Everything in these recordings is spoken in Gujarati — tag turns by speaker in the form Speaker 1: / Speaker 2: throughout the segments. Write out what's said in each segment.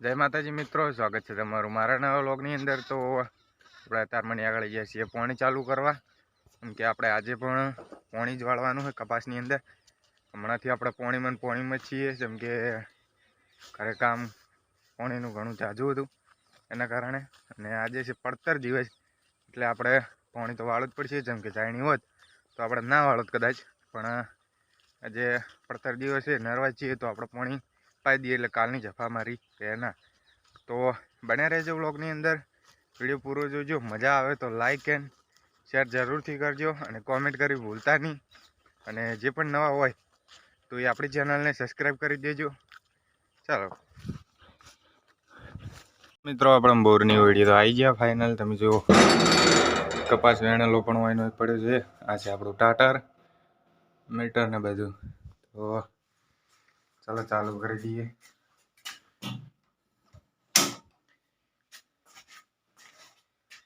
Speaker 1: જય માતાજી મિત્રો, સ્વાગત છે તમારું મારા નવા વ્લોગની અંદર. તો આપણે તારમણી આગળ જઈએ છીએ પોણી ચાલુ કરવા. કેમ કે આપણે આજે પણ પોણી જ વાળવાનું હોય કપાસની અંદર. હમણાંથી આપણે પોણીમાં પોણીમાં છીએ, જેમ કે ઘરે કામ પોણીનું ઘણું જાજુ હતું એના કારણે. અને આજે છે પડતર દિવસ, એટલે આપણે પોણી તો વાળવું જ પડશે, જેમ કે જાયણી હોત તો આપણે ના વાળો કદાચ. પણ આજે પડતર દિવસ નરવા છીએ તો આપણે પોણી પાઈ દઈએ એટલે કાલની જફા મારી કે તો બન્યા રહેજો વ્લોગની અંદર. વીડિયો પૂરો જોજો, મજા આવે તો લાઇક એન્ડ શેર જરૂરથી કરજો અને કોમેન્ટ કરી ભૂલતા નહીં. અને જે પણ નવા હોય તો એ આપણી ચેનલને સબસ્ક્રાઈબ કરી દેજો. ચાલો. મિત્રો, આપણે બોરની વીડિયો તો આવી ગયા ફાઇનલ તમે જુઓ, કપાસ વેણેલો પણ હોય નો પડ્યો છે. આ છે આપણું ટાટર મીટર ને બધું. તો ચાલો ચાલુ કરી દઈએ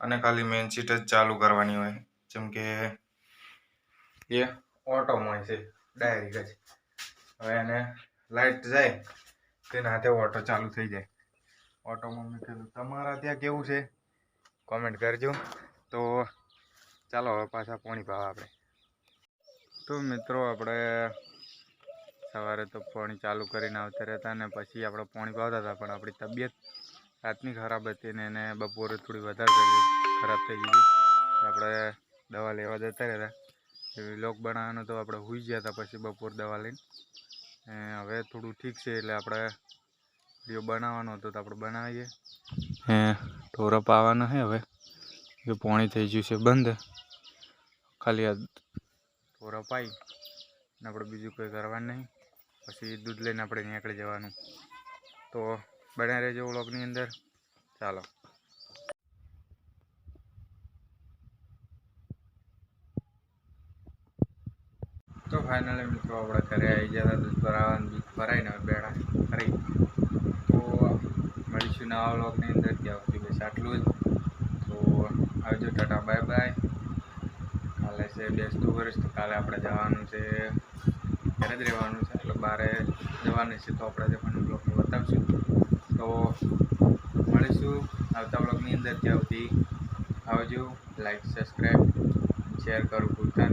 Speaker 1: અને ખાલી મેઇન સીટ જ ચાલુ કરવાની હોય જેમ કે એ ઓટોમાં હોય છે ડાયરેક્ટ જ હવે એને લાઇટ જાય, તેના હાથે ઓટો ચાલુ થઈ જાય। ઓટોમાં મેં કીધું, તમારા ત્યાં કેવું છે? કોમેન્ટ કરજો. તો ચાલો હવે પાછા પોણી ભાવ આપણે. તો મિત્રો, આપણે સવારે તો પાણી ચાલુ કરીને આવતા રહેતા ને પછી આપણે પાણી પાવતા હતા, પણ આપણી તબિયત રાતની ખરાબ હતી ને એને બપોરે થોડી વધારે કરી ખરાબ થઈ ગઈ આપણે દવા લેવા જતા રહેતા. એવી લોક બનાવવાનો તો આપણે હોઈ ગયા હતા પછી બપોર દવા લઈને. હવે થોડું ઠીક છે એટલે આપણે વીડિયો બનાવવાનો હતો તો આપણે બનાવીએ. એ ઢોરો પાવાનો છે હવે. જો પાણી થઈ ગયું છે બંધ. ખાલી ઢોરપ પાઈ. આપણે બીજું કોઈ કરવાનું નહીં. પછી દૂધ લઈને આપણે નીકળી જવાનું. તો બન્યા રહેજો વ્લોગની અંદર. ચાલો. તો ફાઇનલી મિત્રો આપણે ઘરે આવી ગયા દૂધ ભરાવાનું દૂધ ભરાઈને બેડા કરી તો મળીશું નવા વ્લોગની અંદર. ત્યાં સુધી બસ આટલું જ. તો આવજો ટાટા, બાય બાય. કાલે છે બેસતું વર્ષ, તો કાલે આપણે જવાનું છે ઘરે જ રહેવાનું છે. એટલે બહાર જવાનું છે તો આપણે જવાનું બ્લોગને બતાવશું. તો મળીશું આવતા બ્લોગની અંદર. ત્યાં સુધી આવજો. લાઈક સબસ્ક્રાઈબ શેર કરું ભૂલતા